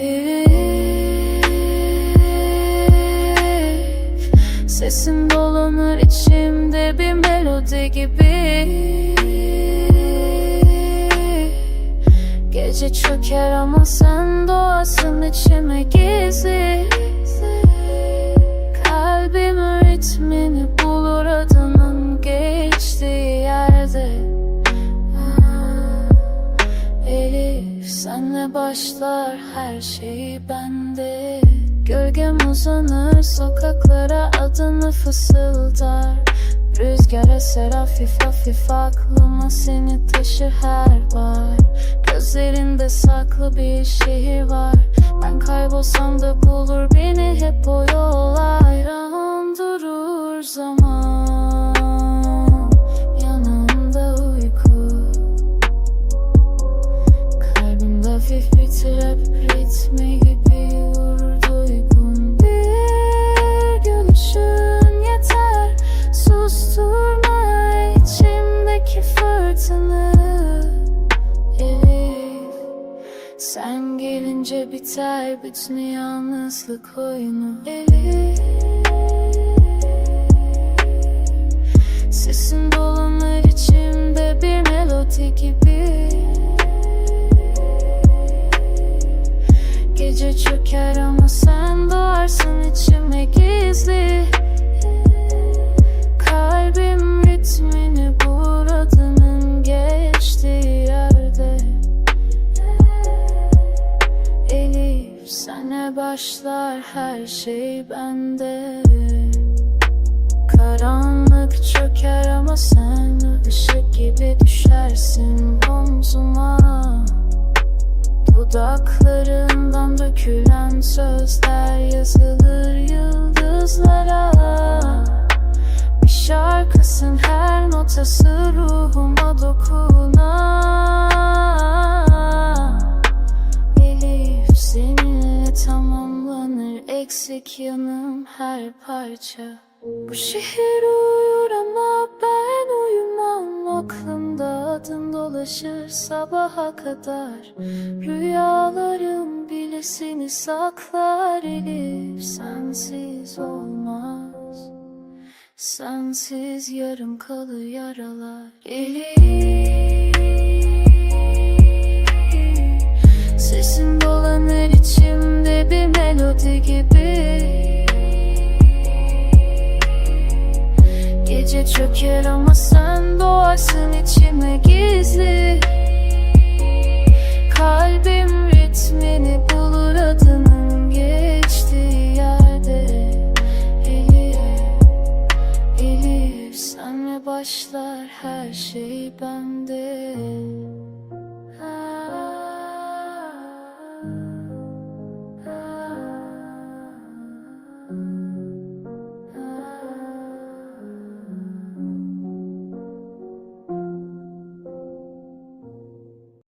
Elif Sesin dolanır içimde bir melodi gibi. Gece çöker ama sen doğasın içime gizli. Kalbim ritmini senle başlar her şey bende. Gölgem uzanır sokaklara adını fısıldar. Rüzgar eser hafif hafif aklıma seni taşır her var Gözlerinde saklı bir şehir var. Ben kaybolsam da bulur beni hep o gelince biter bütün yalnızlık oyunu. Elif Sesin dolanır içimde bir melodi gibi. Gece çöker ama sen başlar her şey bende. Karanlık çöker ama sen ışık gibi düşersin omzuma. Dudaklarından dökülen sözler yazılır yıldızlara. Bir şarkısın her notası ruhuma dokunan eksik yanım her parça. Bu şehir uyur ama ben uyumam. Aklımda adın dolaşır sabaha kadar. Rüyalarım bile seni saklar Elif. Sensiz olmaz. Sensiz yarım kalır yaralar Elif ama sen doğarsın içime gizli. Kalbim ritmini bulur adının geçtiği yerde. Elif, Elif senle başlar her şey bende